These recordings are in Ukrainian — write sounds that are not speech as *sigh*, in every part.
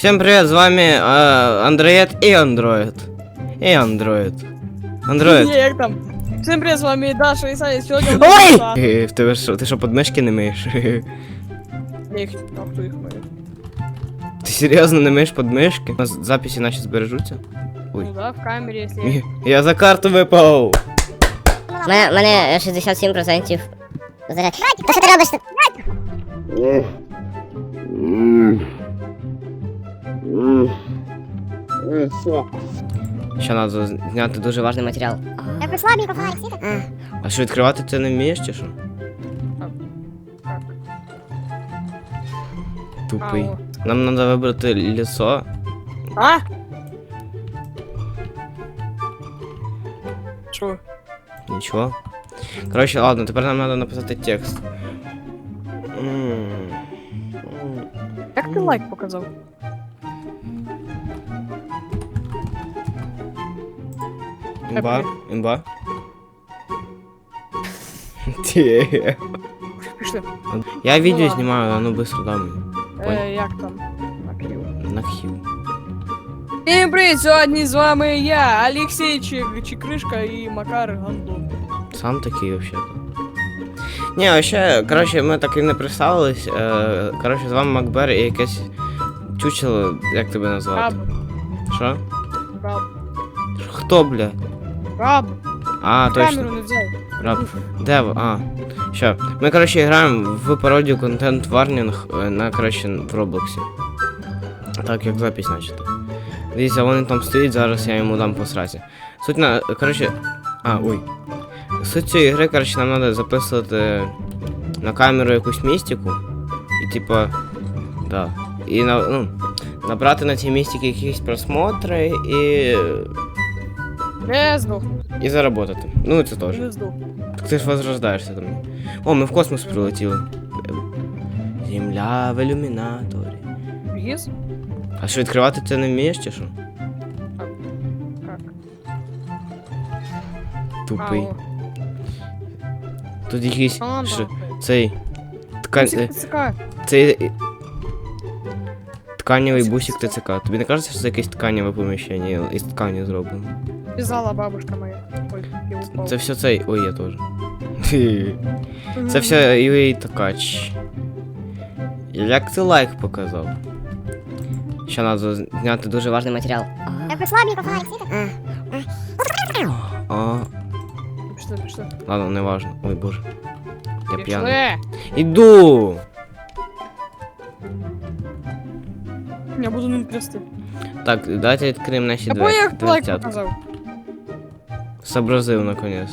Всем привет, с вами э, Андроид и Андроид. И Андроид. Андроид. Ні, як там? Всім привіт, з вами Даша і Саня. Сьогодні ми Ой! Е, В тебе що, ти що, подмишки не миєш? Я їх а хто їх має? Ти серйозно не миєш подмишки? У нас записи наші збережуться? Ой. Ну да, в камері, якщо є. Я за карту випав! Мене, мене 67% заряд. Та що ти робиш? Ще треба зняти дуже важний матеріал. Я прийшла, мій фонарик світить. А що відкривати ти не вмієш чи що? Так. Тупий. Ау. Нам треба вибрати лісо. А? Що? Нічого. Коротше, ладно, тепер нам треба написати текст. М. М. Як ти лайк показав? Имба. Те. *laughs* Пішли. Я видео ладно. снимаю, а ну быстро дай мне. Е, як там? На. На. Всім привіт, сьогодні з вами я, Олексій Чик- Чикришка і Макар Гандон. Сам такий вообще-то. Не, вообще, короче, ми так і не представились. Е, короче, з вами Макбер і якесь чучело, як тебе назвати? Що? раб, Хто, бля? Раб. А, точно. Камеру не взяв. Раб. Де? ви? А. Що? Ми, коротше, граємо в пародію контент варнінг е, на коротше в Роблоксі. Так, як запись начата. Дивіться, вони там стоїть, зараз я йому дам по сразі. Суть на. Коротше. А, ой. Суть цієї гри, коротше, нам треба записувати на камеру якусь містику. І типа. Да. І на, ну, набрати на цій містиці якісь просмотри і. Не здох, і заработати. Ну, це теж. не здох. Так ти ж возрождаєшся там. О, ми в космос прилетіли. Земля в ілюмінаторі. Гіз? А що відкривати ти не вмієш чи що? Как? Тупий. Тут якийсь. Що, цей. Ткань. Е. Цей. е, Тканєвий бусик ТЦК. Тобі не кажеться, що це якесь тканєве поміщення із ткані зроблено? Вязала бабушка моя. Ой, я упал. Це все цей. Ой, я теж. Це все UA ткач. Як ти лайк показав? Ще треба зняти дуже важний матеріал. Я прийшла, мій фонарик світить. А, Пішли, пішли. ладно, не важно. Ой, боже. Я п'яний. Пішли. Іду! Я буду ним трясти. Так, давайте відкриємо наші Я двері. понял, як лайк дверцята. показав. Сообразив наконец.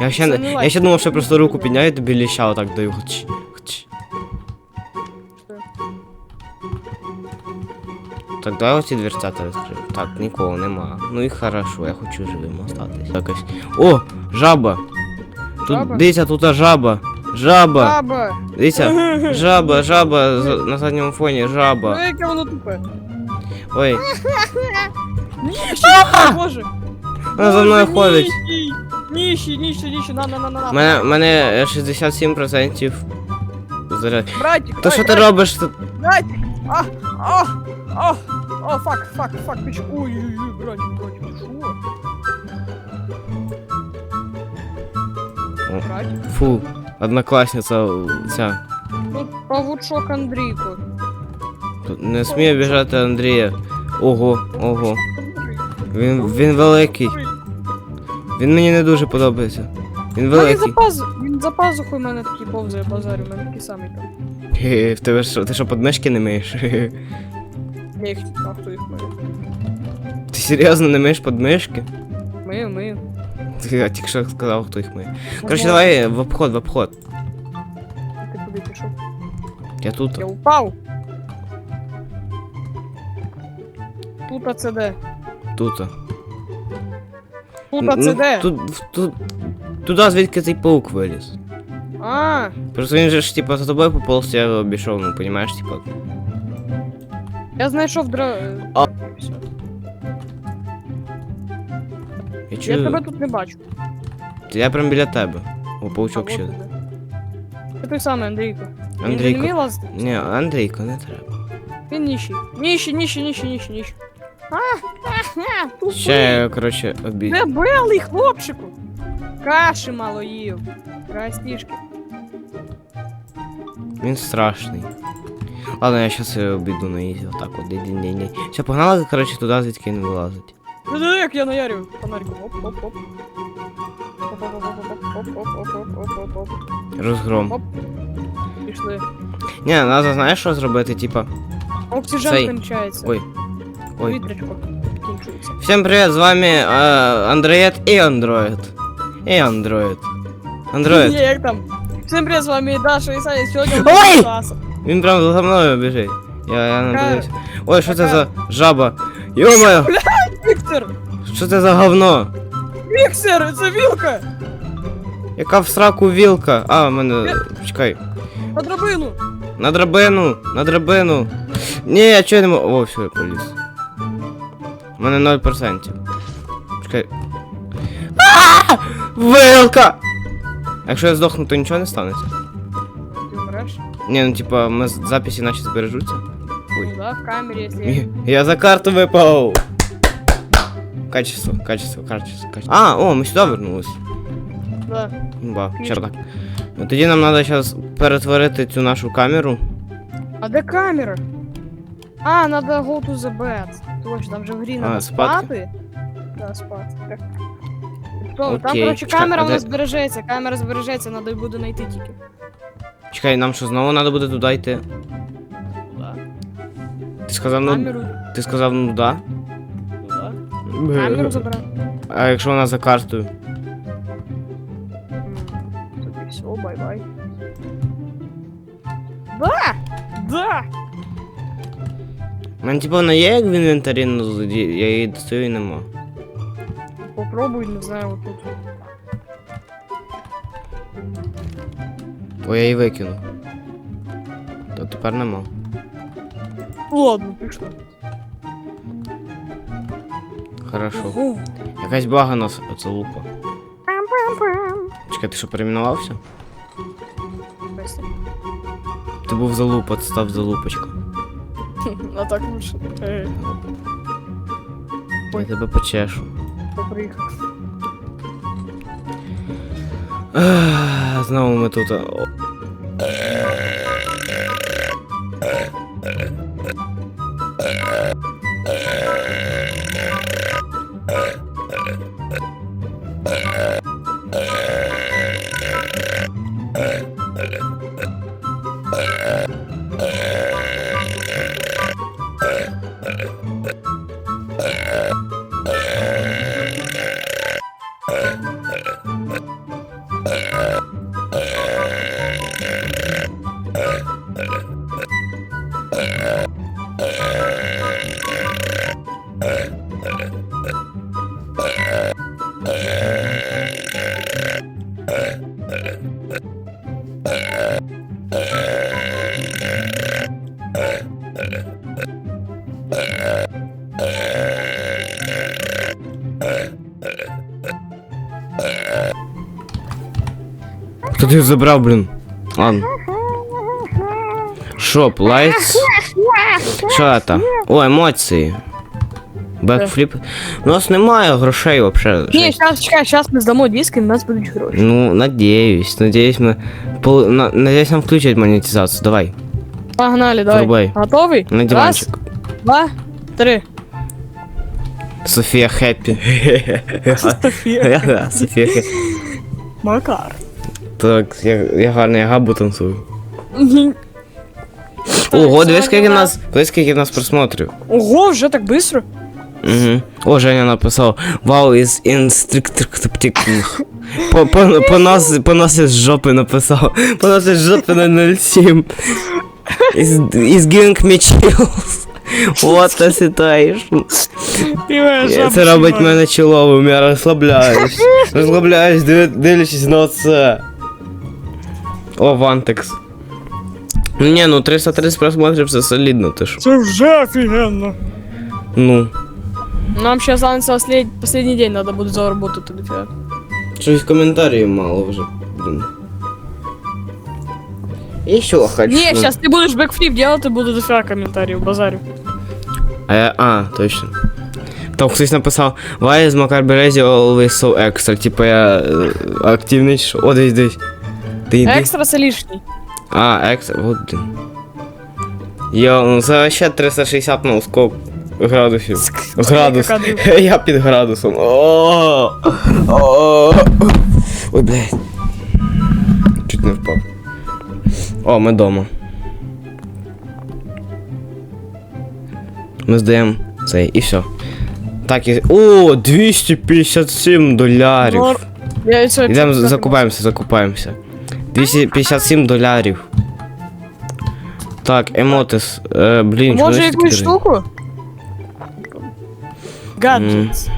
Я ще, Це не, не я лайк. ще думав, що просто руку підняю і тобі ліща отак даю. Хч, хч. Так, давай оці дверцята відкрию. Так, нікого нема. Ну і хорошо, я хочу живим остатись. Якось. О! Жаба! Тут, Жаба? дивіться, тут жаба! Жаба! Баба! Дивіться, жаба, жаба, з- на задньому фоні, жаба. яке воно тупе. Ой, Ні, ще боже. Вона за мною ходить. Ніщий, ніщий, ніщий, на, на, на, на. Мене, мене е, 67% заряд. Братик, То ой, що ти братик, робиш тут? Братик, а, а, а, а, фак, фак, фак, чо? Ой, ой, ой, братик, братик, ти шо? О. Братик, Фу, однокласниця ця. тут павучок Андрійко. Тут Не смій обіжати Андрія. Ого, ого. Він, він великий. Він мені не дуже подобається. Він Він за пазу, він за пазухою мене такий повзає базарю, в мене такий самий там. Хе-хе, В тебе що, ти що подмишки не миєш? Хе-хе. Я їх, а хто їх має? Ти серйозно не миєш подмишки? Мию, мию. Я тільки що сказав, хто їх миє. Коротше, давай в обход, в обход. Ти куди пішов? Я тут. Я упав. Тут АЦД. Тут. Тут Ну, АЦД. Тут, тут, туди звідки цей паук виліз. А, Просто він же ж типа за тобою пополз, я обійшов, ну понімаєш, типа. я знайшов дра... А. Всё. Я Я чую. тебе тут не бачу. Я прям біля тебе. О, А, паучок вот ще. ти де. Ти той самий, Андрійко. Він же не Андрійко. вміє лазити? Ні, Андрійко, не треба. Він ніщий. Ніщий, ніщий, ніщий, ніщий, ніщий. Ще я, коротше, обід. Дебелий хлопчику. Каші мало їв. Растішки. Він страшний. Ладно, я щас його обіду на ізі, отак от, день Все, погнали, коротше, туди, звідки він вилазить. Ну як я наярю фонариком. Оп, оп, оп. Оп, оп, оп, оп, оп, оп, оп, оп, оп, оп. Розгром. Оп. Пішли. Ні, треба, знаєш, що зробити, типа. Октіжен Цей. кончається. Ой. Ой. Закінчується. Всім з вами е, і Андроїд. І Андроїд. Ні, Андроїд. як там? Всім привіт, з вами Даша і Саня. Сьогодні Ой! Він прям за мною біжить. Я, я не Ой, що це за жаба? Йо-моє, Віктор! що це за говно? Віктор, це вілка! Яка в сраку вілка? А, в мене. Чекай. На драбину! На драбину! На драбину! Ні, я чого не можу. О, все, я поліз. У мене 0%. Чекай. А! Вилка! Якщо я здохну, то нічого не станеться. Ти вмреш? Ні, ну типа, ми з- записи наче збережуться. Ну да, в якщо... Ні, Я за карту випав. Качество, качество, качество, качество. А, о, ми сюди вернулись. Да. Ба, чердак. Ну, Тоді нам треба зараз перетворити цю нашу камеру. А де камера? А, надо go to the bed. Точно, там же в грі надо спати? спати. Да, спати. Так. То, Там, Окей, коротше, чекай, камера а у нас де- збережеться, камера збережеться, надо буде знайти тільки. Чекай, нам що знову треба буде туди йти? Да. Ти сказав, ну. Камеру, Ти сказав, ну да. ну да. Камеру забрати. А якщо вона за картою? Все, бай-бай. Да! Да! Мене типу вона є як в інвентарі, ну я її достаю і нема. Попробуй, не знаю, вот тут. О, я її викинув. То тепер нема. Ладно, пішло. Хорошо. Ого. Якась бага нас оце лупа. Чекай, ти що перейменувався? Ти був залупа, став залупочка. На так лучше. Е, Я Ой. тебе почешу. поприїхав. Ех, Знову ми тут. ты їх забрав, блін? Ладно. Шоп, лайтс. что это, О, эмоции, бэкфлип У нас немає грошей вообще. не сейчас чекай, сейчас мы здамо диск і у нас будуть гроші. Ну, надеюсь, надеюсь мы Пол... на- нам включать монетизацию, Давай. Погнали, давай. Врубай. Готовий? На Раз, два, три. София Хэппи. *laughs* София. *laughs* Софія. София Хэппи. Макар. Так, я, я гарно, я габу танцую. Ого, дивись, скільки нас, дивись, скільки нас просмотрів. Ого, уже так быстро? Угу. О, Женя написав, вау, із інстриктор *laughs* по, по, по, нас, по нас із жопи написав. По нас із жопи на 07. Із, із giving me chills. What a situation. Це робить мене чоловим, я розслабляюсь. *laughs* Розслабляюсь, дивлячись на це. О, Вантекс. Ну ні, ну 330 просмотрів це солідно, ти ж. Це вже офігенно. Ну. Нам сейчас останется послед... последний день, надо будет заработать дофига. Щось коментарів мало вже. Блін. Еще хочу. Не, сейчас ты будешь бэкфлип делать, и буду дофига комментариев, базарю. А, я- а, точно. Там хтось написав Why is Макар Березі always so extra? Типа я е, активний, чи що? О, десь десь. Ти йди. Экстра це лишний. А, екстра, от. Йо, ну це ще 360 на скок градусів. Градус. *laughs* Я під градусом. О, о, Ой, блядь. Чуть не впав. О, ми вдома. Ми здаємо цей і все. Так, і. О, 257 долярів. Йдемо, закупаємося, закупаємося. 257 долярів. Так, емотис. Е, блін, Може якусь штуку? Гаджетс.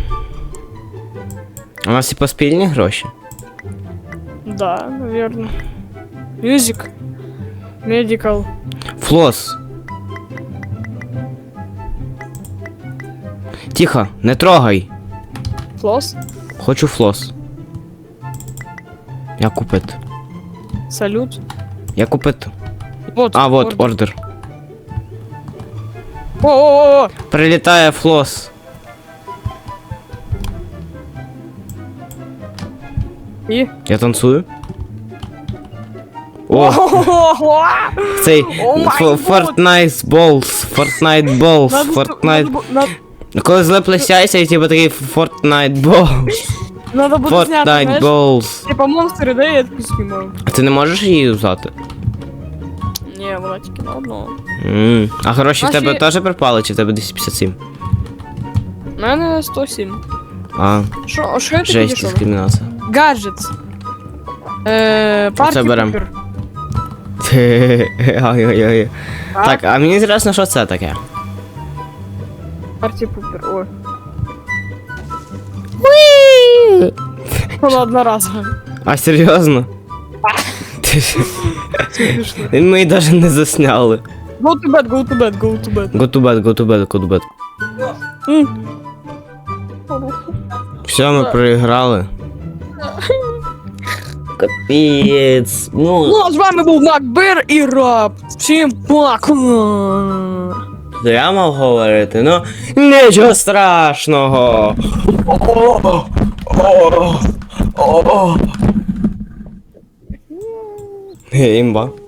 У нас типа спільні гроші. Да, наверное. Мюзик. Медикал. Флос. Тихо, не трогай. Флос. Хочу флос. Я купити. Салют. Я купити. Вот. А, вот, ордер. О-о-о! Прилітає флос. І? Я танцую. О, цей! Fortnite Balls, Fortnite Balls, Fortnite. Коли злеплесяйся, і типу такий Fortnite Balls, Надо буде зняти, Fortnite знаєш? Balls. Типа монстри, да, я таку знімаю. А ти не можеш її взяти? Ні, вона тільки на одного. М, А гроші в Наші- тебе теж припали, чи в тебе 257? У мене 107. А, Що, що я таке жесть, дискримінація. Гаджетс. Е, парті берем. пупер. *laughs* Ой-ой-ой. Так, а мені інтересно, що це таке? Парті пупер, ой. Вона одноразова. А серйозно? Ти ж-. *laughs* Ми її навіть не засняли. Go to bed, go to bed, go to bed. Go to bed, go to bed, go to bed. М. Все, ми проіграли. Капець. Ну, Ну, а з вами був Макбер і Раб. Всім пока. я мав говорити, ну нічого страшного. 어, 어, 어. 어. 네, 내 에임방?